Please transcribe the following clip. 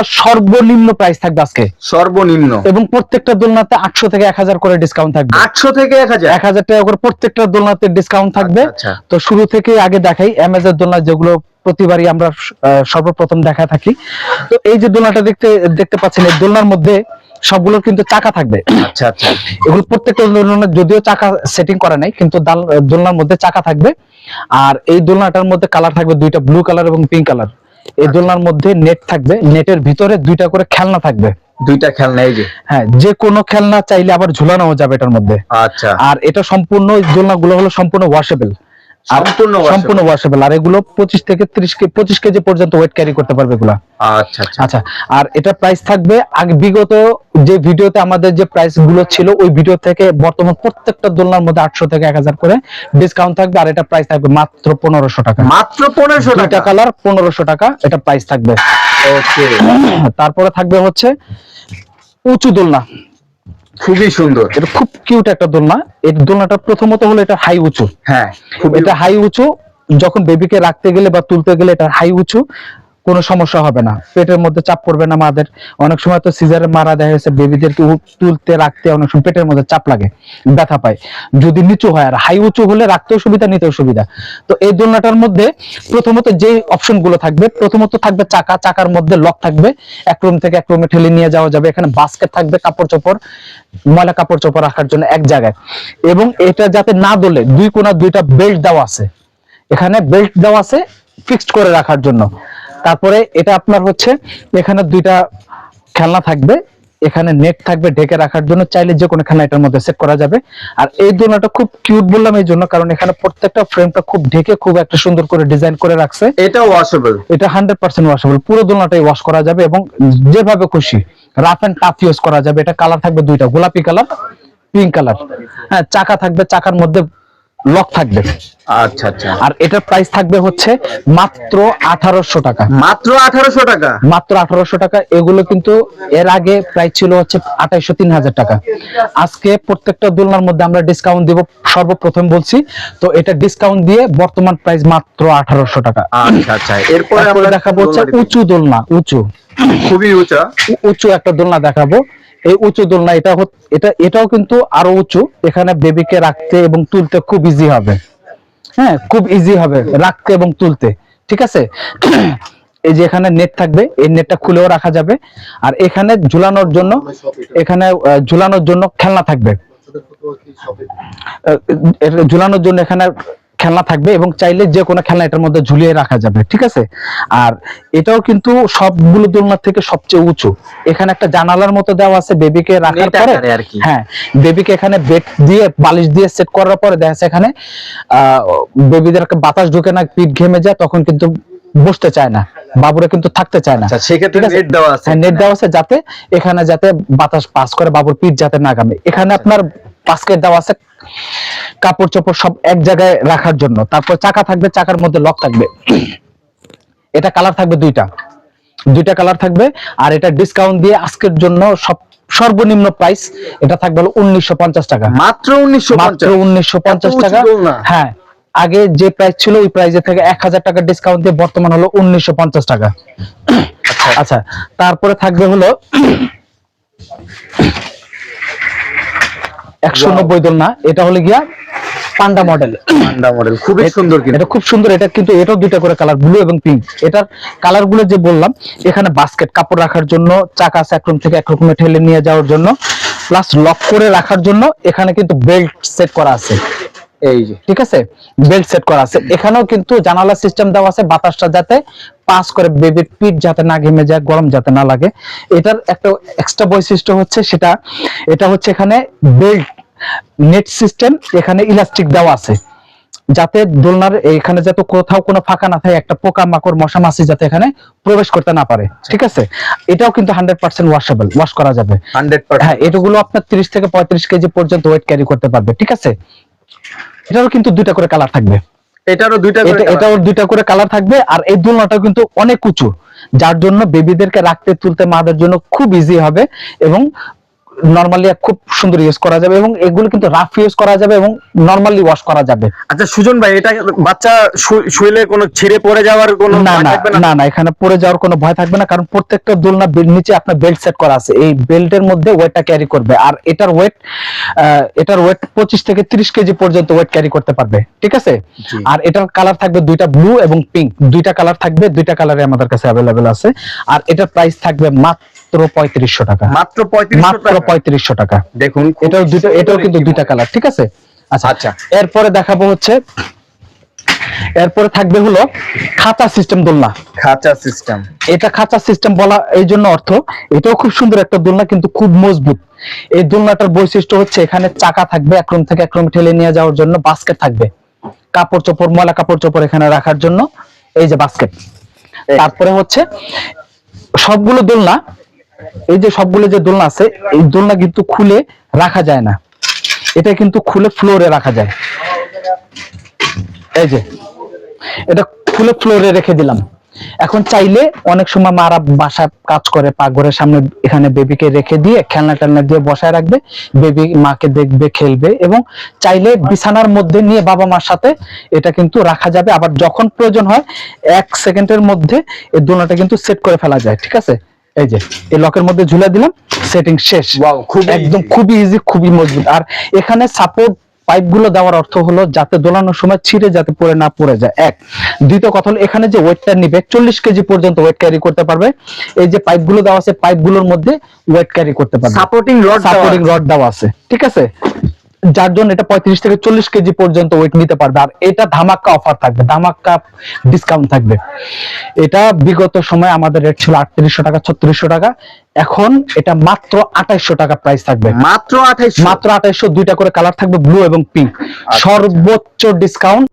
এগুলো সর্বনিম্ন প্রাইস থাকবে আজকে। সর্বনিম্ন। এবং প্রত্যেকটা দোলনাতে আটশো থেকে এক হাজার করে ডিসকাউন্ট থাকবে। আটশো থেকে এক হাজার? এক হাজার টাকা করে প্রত্যেকটা দোলনাতে ডিসকাউন্ট থাকবে। আচ্ছা, তো শুরু থেকে আগে দেখাই অ্যামাজন দোলনা যেগুলো প্রতিবারই আমরা সর্বপ্রথম দেখা থাকি। তো এই যে দোলনাটা দেখতে দেখতে পাচ্ছেন এই দোলনার মধ্যে সবগুলো কিন্তু চাকা থাকবে। আচ্ছা আচ্ছা। এগুলো প্রত্যেকটা দোলনার যদিও চাকা সেটিং করা নাই কিন্তু দাল- দোলনার মধ্যে চাকা থাকবে। আর এই দোলনাটার মধ্যে কালার থাকবে দুইটা ব্লু কালার এবং পিঙ্ক কালার এই দোলনার মধ্যে নেট থাকবে নেটের ভিতরে দুইটা করে খেলনা থাকবে। দুইটা খেলনা এই যে? হ্যাঁ যে কোনো খেলনা চাইলে আবার ঝুলানো যাবে এটার মধ্যে। আচ্ছা। আর এটা সম্পূর্ণ দোলনাগুলো হলো সম্পূর্ণ ওয়াশেবল সম্পূর্ণ সম্পূর্ণ ওয়াশেবল আর এগুলো পঁচিশ থেকে ত্রিশ কেজি পঁচিশ কেজি পর্যন্ত ওয়েট ক্যারি করতে পারবে এগুলা। আচ্ছা আচ্ছা। আচ্ছা আর এটা প্রাইস থাকবে আগে বিগত যে ভিডিওতে আমাদের যে প্রাইসগুলো ছিল ওই ভিডিও থেকে বর্তমান প্রত্যেকটা দোলনার মধ্যে আটশো থেকে এক হাজার করে ডিসকাউন্ট থাকবে আর এটা প্রাইস থাকবে মাত্র পনেরোশো টাকা। মাত্র পনেরোশো টাকা? কালার পনেরোশো টাকা এটা প্রাইস থাকবে। ওকে তারপরে থাকবে হচ্ছে উঁচু দোলনা। খুবই সুন্দর। এটা খুব কিউট একটা দোলনা। এই দোলনাটা প্রথমত হলো এটা হাই উঁচু। হ্যাঁ এটা হাই উঁচু যখন বেবিকে রাখতে গেলে বা তুলতে গেলে এটা হাই উঁচু। কোনো সমস্যা হবে না। পেটের মধ্যে চাপ পড়বে না মাদের। অনেক সময় তো সিজারে মারা দেখা গেছে বেবিদেরকে তুলতে, রাখতে অনেক সময় পেটের মধ্যে চাপ লাগে, ব্যথা পায়। যদি নিচু হয়, আর হাই উঁচু হলে রাখতেও সুবিধা, নিতেও সুবিধা। তো এই দোলনাটার মধ্যে প্রথমত যে অপশনগুলো থাকবে, প্রথমত থাকবে চাকা, চাকার মধ্যে লক থাকবে। এক রুম থেকে এক রুমে ঠেলে নিয়ে যাওয়া যাবে। এখানে বাস্কেট থাকবে, কাপড় চোপড়, ময়লা কাপড় চোপড় রাখার জন্য এক জায়গায়। এবং এটা যাতে না দোলে, দুই কোনা দুইটা বেল্ট দেওয়া আছে। এখানে বেল্ট দেওয়া আছে ফিক্সড করে রাখার জন্য। তারপরে এটা আপনার হচ্ছে এখানে দুইটা খেলনা থাকবে। এখানে নেট থাকবে ঢেকে রাখার জন্য। চাইলে যে কোনো খেলনা এটার মধ্যে সেট করা যাবে। আর এই দোলনাটা খুব কিউট বললাম এই জন্য কারণ এখানে প্রত্যেকটা ফ্রেমটা খুব ঢেকে খুব একটা সুন্দর করে ডিজাইন করে রাখছে। এটা ওয়াশেবল এটা হান্ড্রেড পার্সেন্ট ওয়াশেবল পুরো দোলনাটাই ওয়াশ করা যাবে এবং যেভাবে খুশি রাফ এন্ড টাফ ইউজ করা যাবে। এটা কালার থাকবে দুইটা গোলাপি কালার পিঙ্ক কালার হ্যাঁ চাকা থাকবে চাকার মধ্যে লক থাকবে। আচ্ছা আচ্ছা। আর এটার প্রাইস থাকবে হচ্ছে মাত্র আঠারোশো টাকা। মাত্র আঠারোশো টাকা? মাত্র আঠারোশো টাকা। এগুলো কিন্তু এর আগে প্রাইস ছিল হচ্ছে আঠাইশো তিন হাজার টাকা। আজকে প্রত্যেকটা দোলনার মধ্যে আমরা ডিসকাউন্ট দিব সর্বপ্রথম বলছি। তো এটা ডিসকাউন্ট দিয়ে বর্তমান প্রাইস মাত্র আঠারোশো টাকা। আচ্ছা আচ্ছা। এরপরে আমরা দেখাবো হচ্ছে উঁচু দোলনা উঁচু। খুবই উঁচা। উঁচু একটা দোলনা দেখাবো। এই উঁচু দোলনা, এটা এটা, এটাও কিন্তু আরও উঁচু। এখানে বেবিকে রাখতে এবং তুলতে খুব ইজি হবে। হ্যাঁ খুব ইজি হবে রাখতে এবং তুলতে। ঠিক আছে? এই যে এখানে নেট থাকবে, এই নেটটা খুলেও রাখা যাবে। আর এখানে ঝুলানোর জন্য, এখানে ঝুলানোর জন্য খেলনা থাকবে। ঝুলানোর জন্য এখানে খেলনা থাকবে এবং চাইলে যে কোনো খেলনা এটার মধ্যে ঝুলিয়ে রাখা যাবে ঠিক আছে? আর এটাও কিন্তু সবগুলো দোলনার থেকে সবচেয়ে উঁচু। এখানে একটা জানালার মতো দেওয়া আছে বেবিকে রাখার পরে। হ্যাঁ বেবিকে এখানে বেড দিয়ে বালিশ দিয়ে সেট করার পরে দেখা যাচ্ছে এখানে আহ বেবিদের বাতাস ঢুকে না পিঠ ঘেমে যায় তখন কিন্তু বসতে চায় না বাবুরা কিন্তু থাকতে চায় না। আচ্ছা সেক্ষেত্রে নেট দেওয়া আছে হ্যাঁ নেট দেওয়া আছে যাতে এখানে যাতে বাতাস পাস করে বাবুর পিঠ যাতে না গামে এখানে আপনার বাস্কেট দেওয়া আছে কাপড় চোপড় সব এক জায়গায় রাখার জন্য। তারপর চাকা থাকবে চাকার মধ্যে লক থাকবে। এটা কালার থাকবে দুইটা। দুইটা কালার থাকবে আর এটা ডিসকাউন্ট দিয়ে আজকের জন্য সব সর্বনিম্ন প্রাইস এটা থাকবে হলো উনিশশো পঞ্চাশ টাকা। মাত্র উনিশশো মাত্র উনিশশো টাকা। হ্যাঁ আগে যে প্রাইস ছিল ওই প্রাইসে থেকে এক হাজার টাকা ডিসকাউন্ট দিয়ে বর্তমান হলো উনিশশো পঞ্চাশ টাকা। আচ্ছা তারপরে থাকবে হলো একশো নব্বই দোলনা এটা হলো গিয়া পান্ডা মডেল পান্ডা মডেল খুবই সুন্দর কিন্তু। এটা খুব সুন্দর এটা কিন্তু এটাও দুইটা করে কালার ব্লু এবং পিঙ্ক এটার কালারগুলো যে বললাম এখানে বাস্কেট কাপড় রাখার জন্য চাকা আছে এক রুম থেকে এক রকমে ঠেলে নিয়ে যাওয়ার জন্য প্লাস লক করে রাখার জন্য এখানে কিন্তু বেল্ট সেট করা আছে। এই যে। ঠিক আছে? বেল্ট সেট করা আছে। এখানেও কিন্তু জানালা সিস্টেম দেওয়া আছে বাতাসটা যাতে পাস করে বেবির পিঠ যাতে না ঘেমে যায় গরম যাতে না লাগে। এটার একটা এক্সট্রা বৈশিষ্ট্য হচ্ছে সেটা এটা হচ্ছে এখানে বেল্ট নেট সিস্টেম এখানে ইলাস্টিক দেওয়া আছে। যাতে দোলনার এখানে যাতে কোথাও কোনো ফাঁকা না থাকে একটা পোকা মাকড় মশা মাছি যাতে এখানে প্রবেশ করতে না পারে। ঠিক আছে? এটাও কিন্তু হান্ড্রেড পার্সেন্ট ওয়াশেবল ওয়াশ করা যাবে। হ্যাঁ এটাগুলো আপনার তিরিশ থেকে পঁয়ত্রিশ কেজি পর্যন্ত ওয়েট ক্যারি করতে পারবে ঠিক আছে? এটারও কিন্তু দুইটা করে কালার থাকবে। এটারও দুইটা। এটাও দুইটা করে কালার থাকবে আর এই দোলনাটাও কিন্তু অনেক উঁচু যার জন্য বেবিদেরকে রাখতে তুলতে মাদের জন্য খুব ইজি হবে এবং নর্মালি খুব সুন্দর ইউজ করা যাবে এবং এগুলো কিন্তু রাফ ইউজ করা যাবে এবং নর্মালি ওয়াশ করা যাবে। আচ্ছা সুজন ভাই এটা বাচ্চা শুইলে কোনো ছিঁড়ে পড়ে যাওয়ার কোনো না না না? না এখানে পড়ে যাওয়ার কোনো ভয় থাকবে না কারণ প্রত্যেকটা দোলনা নিচে আপনার বেল্ট সেট করা আছে। এই বেল্টের মধ্যে ওয়েটটা ক্যারি করবে। আর এটার ওয়েট এটার ওয়েট পঁচিশ থেকে তিরিশ কেজি পর্যন্ত ওয়েট ক্যারি করতে পারবে। ঠিক আছে? আর এটার কালার থাকবে দুইটা ব্লু এবং পিঙ্ক দুইটা কালার থাকবে দুইটা কালারে আমাদের কাছে অ্যাভেলেবেল আছে। আর এটার প্রাইস থাকবে মাত্র পঁয়ত্রিশশো টাকা। মাত্র মাত্র পঁয়ত্রিশশো টাকা। দেখুন এটাও দুটো এটাও কিন্তু দুইটা কালার ঠিক আছে? আচ্ছা আচ্ছা। এরপরে দেখাবো হচ্ছে এরপরে থাকবে হলো খাতা সিস্টেম দোলনা। খাঁচা সিস্টেম এটা খাঁচা সিস্টেম বলা এই জন্য অর্থ এটাও খুব সুন্দর একটা দোলনা কিন্তু খুব মজবুত। এই দোলনাটার বৈশিষ্ট্য হচ্ছে এখানে চাকা থাকবে এক রুম থেকে এক রুম ঠেলে নিয়ে যাওয়ার জন্য বাস্কেট থাকবে। কাপড় চোপড় ময়লা কাপড় চোপড় এখানে রাখার জন্য এই যে বাস্কেট তারপরে হচ্ছে সবগুলো দোলনা এই যে সবগুলো যে দোলনা আছে, এই দোলনা কিন্তু খুলে রাখা যায় না। এটা কিন্তু খুলে ফ্লোরে রাখা যায়। এই যে, এটা খুলে ফ্লোরে রেখে দিলাম। এখন চাইলে অনেক সময় মারা বাসায় কাজ করে, পাকঘরের সামনে এখানে বেবিকে রেখে দিয়ে, খেলনা টেলনা দিয়ে বসায় রাখবে। বেবি মাকে দেখবে, খেলবে এবং চাইলে বিছানার মধ্যে নিয়ে বাবা মার সাথে এটা কিন্তু রাখা যাবে। আবার যখন প্রয়োজন হয়, এক সেকেন্ডের মধ্যে এই দোলনাটা কিন্তু সেট করে ফেলা যায়, ঠিক আছে? এই যে এই লকের মধ্যে ঝুলে দিলাম সেটিং শেষ। একদম খুবই ইজি খুবই মজবুত। আর এখানে সাপোর্ট পাইপগুলো দেওয়ার অর্থ হলো যাতে দোলানোর সময় ছিঁড়ে যাতে পড়ে না পড়ে যায়। এক। দ্বিতীয় কথা হলো এখানে যে ওয়েটটা নিবে চল্লিশ কেজি পর্যন্ত ওয়েট ক্যারি করতে পারবে। এই যে পাইপগুলো দেওয়া আছে পাইপগুলোর মধ্যে ওয়েট ক্যারি করতে পারবে। সাপোর্টিং রড সাপোর্টিং রড দেওয়া আছে। ঠিক আছে? যার জন্য এটা পঁয়ত্রিশ থেকে চল্লিশ কেজি পর্যন্ত ওয়েট নিতে পারবে। আর এটা ধামাক্কা অফার থাকবে ধামাক্কা ডিসকাউন্ট থাকবে। এটা বিগত সময় আমাদের রেট ছিল আটত্রিশশো টাকা ছত্রিশশো টাকা। এখন এটা মাত্র আঠাইশশো টাকা প্রাইস থাকবে। মাত্র আঠাইশ মাত্র আঠাইশশো দুইটা করে কালার থাকবে ব্লু এবং পিঙ্ক সর্বোচ্চ ডিসকাউন্ট